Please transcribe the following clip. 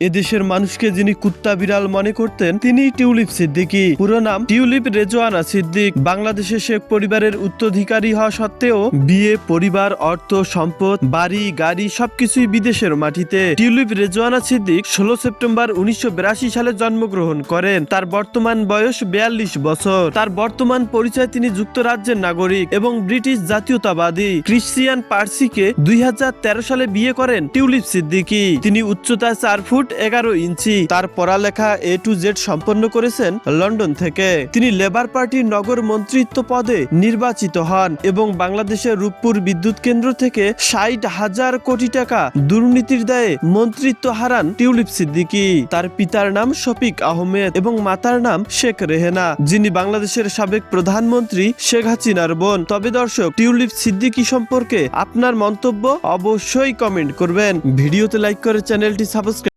এদেশের মানুষকে যিনি কুত্তা বিড়াল মনে করতেন তিনি টিউলিপ সিদ্দিকী। পুরো নাম টিউলিপ রেজওয়ানা সিদ্দিক। বাংলাদেশের শেখ পরিবারের উত্তরাধিকারী হওয়া সত্ত্বেও বিয়ে, পরিবার, অর্থ, সম্পদ, বাড়ি, গাড়ি সবকিছুই বিদেশের মাটিতে। টিউলিপ রেজওয়ানা সিদ্দিক ষোলো সেপ্টেম্বর উনিশশো বিরাশি সালে জন্মগ্রহণ করেন। তার বর্তমান বয়স বিয়াল্লিশ বছর। তার বর্তমান পরিচয় তিনি যুক্তরাজ্যের নাগরিক এবং ব্রিটিশ জাতীয়তাবাদী। ক্রিশ্চিয়ান পার্সিকে দুই হাজার তেরো সালে বিয়ে করেন টিউলিপ সিদ্দিকী। তিনি উচ্চতা চার ফুট এগারো ইঞ্চি। তার পড়ালেখা এ টু জেড সম্পন্ন করেছেন লন্ডন থেকে। তিনি লেবার পার্টির নগর মন্ত্রিত্ব পদে নির্বাচিত হন এবং বাংলাদেশের রূপপুর বিদ্যুৎ কেন্দ্র থেকে ষাট হাজার কোটি টাকা দুর্নীতির দায়ে মন্ত্রিত্ব হারান টিউলিপ সিদ্দিকী। তার পিতার নাম শফিক আহমেদ এবং মাতার নাম শেখ রেহেনা, যিনি বাংলাদেশের সাবেক প্রধানমন্ত্রী শেখ হাসিনার বোন। তবে দর্শক, টিউলিপ সিদ্দিকী সম্পর্কে আপনার মন্তব্য অবশ্যই কমেন্ট করবেন। ভিডিওতে লাইক করে চ্যানেলটি সাবস্ক্রাইব